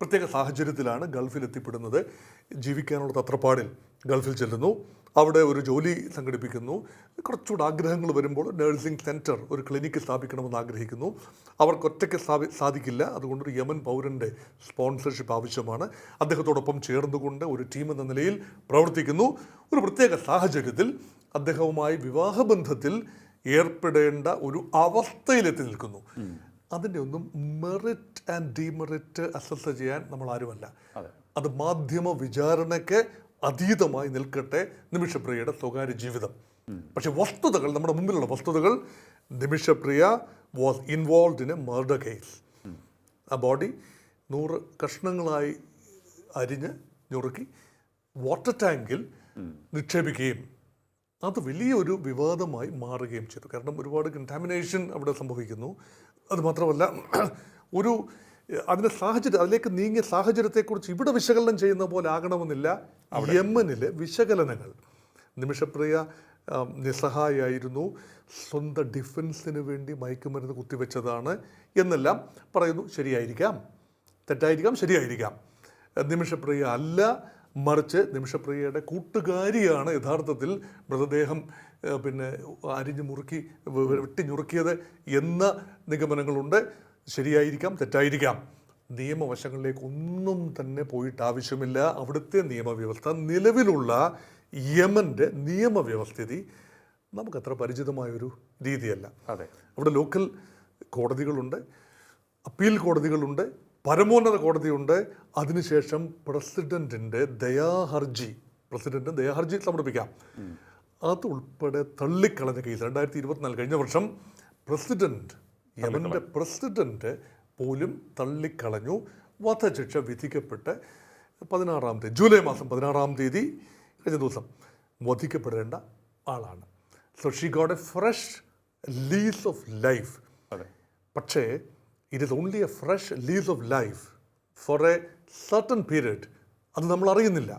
പ്രത്യേക സാഹചര്യത്തിലാണ് ഗൾഫിൽ എത്തിപ്പെടുന്നത് ജീവിക്കാനുള്ള തത്രപ്പാടിൽ ഗൾഫിൽ ചെല്ലുന്നു. അവിടെ ഒരു ജോലി സംഘടിപ്പിക്കുന്നു. കുറച്ചുകൂടെ ആഗ്രഹങ്ങൾ വരുമ്പോൾ നഴ്സിംഗ് സെന്റർ ഒരു ക്ലിനിക്ക് സ്ഥാപിക്കണമെന്ന് ആഗ്രഹിക്കുന്നു. അവർക്ക് ഒറ്റയ്ക്ക് സ്ഥാപി സാധിക്കില്ല. അതുകൊണ്ട് യമൻ പൗരന്റെ സ്പോൺസർഷിപ്പ് ആവശ്യമാണ്. അദ്ദേഹത്തോടൊപ്പം ചേർന്നുകൊണ്ട് ഒരു ടീം എന്ന നിലയിൽ പ്രവർത്തിക്കുന്നു. ഒരു പ്രത്യേക സാഹചര്യത്തിൽ അദ്ദേഹവുമായി വിവാഹബന്ധത്തിൽ ഏർപ്പെടേണ്ട ഒരു അവസ്ഥയിലെത്തി നിൽക്കുന്നു. അതിന്റെ ഒന്നും മെറിറ്റ് ആൻഡ് ഡിമെറിറ്റ് അസസ് ചെയ്യാൻ നമ്മൾ ആരുമല്ല അതെ മാധ്യമ വിചാരണയ്ക്ക് അതീതമായി നിൽക്കട്ടെ നിമിഷപ്രിയയുടെ സ്വകാര്യ ജീവിതം. പക്ഷെ വസ്തുതകൾ നമ്മുടെ മുമ്പിലുള്ള വസ്തുതകൾ Nimishapriya was involve in a murder case ആ ബോഡി നൂറ് കഷ്ണങ്ങളായി അരിഞ്ഞ് ഞുറുക്കി വാട്ടർ ടാങ്കിൽ നിക്ഷേപിക്കുകയും അത് വലിയൊരു വിവാദമായി മാറുകയും ചെയ്തു. കാരണം ഒരുപാട് കണ്ടാമിനേഷൻ അവിടെ സംഭവിക്കുന്നു. അത് മാത്രമല്ല ഒരു അതിന്റെ സാഹചര്യം അതിലേക്ക് നീങ്ങിയ സാഹചര്യത്തെക്കുറിച്ച് ഇവിടെ വിശകലനം ചെയ്യുന്ന പോലെ ആകണമെന്നില്ല. യമനിലെ വിശകലനങ്ങൾ. നിമിഷപ്രിയ നിസ്സഹായായിരുന്നു സ്വന്തം ഡിഫൻസിന് വേണ്ടി മയക്കുമരുന്ന് കുത്തിവെച്ചതാണ് എന്നെല്ലാം പറയുന്നു. ശരിയായിരിക്കാം. തെറ്റായിരിക്കാം ശരിയായിരിക്കാം. നിമിഷപ്രിയ അല്ല. മറിച്ച് നിമിഷപ്രിയയുടെ കൂട്ടുകാരിയാണ് യഥാർത്ഥത്തിൽ മൃതദേഹം പിന്നെ അരിഞ്ഞു മുറുക്കി വെട്ടി ഞുറുക്കിയത് എന്ന നിഗമനങ്ങളുണ്ട്. ശരിയായിരിക്കാം തെറ്റായിരിക്കാം. നിയമവശങ്ങളിലേക്ക് ഒന്നും തന്നെ പോയിട്ട് ആവശ്യമില്ല അവിടുത്തെ നിയമവ്യവസ്ഥ നിലവിലുള്ള യമന്റെ നിയമവ്യവസ്ഥിതി നമുക്കത്ര പരിചിതമായൊരു രീതിയല്ല. അതെ. അവിടെ ലോക്കൽ കോടതികളുണ്ട് അപ്പീൽ കോടതികളുണ്ട് പരമോന്നത കോടതിയുണ്ട്. അതിനുശേഷം പ്രസിഡന്റിന്റെ ദയാഹർജി പ്രസിഡന്റ് ദയാഹർജി സമർപ്പിക്കാം. അത് ഉൾപ്പെടെ തള്ളിക്കളഞ്ഞ കേസ് രണ്ടായിരത്തി ഇരുപത്തിനാല് കഴിഞ്ഞ വർഷം പ്രസിഡന്റ് യമന്റെ പ്രസിഡന്റ് പോലും തള്ളിക്കളഞ്ഞു. വധശിക്ഷ വിധിക്കപ്പെട്ട് പതിനാറാം തീയതി ജൂലൈ മാസം പതിനാറാം തീയതി കഴിഞ്ഞ ദിവസം വധിക്കപ്പെടേണ്ട ആളാണ്. So she got a fresh lease of life പക്ഷേ it is only a fresh lease of life for a certain period അത് നമ്മൾ അറിയുന്നില്ല.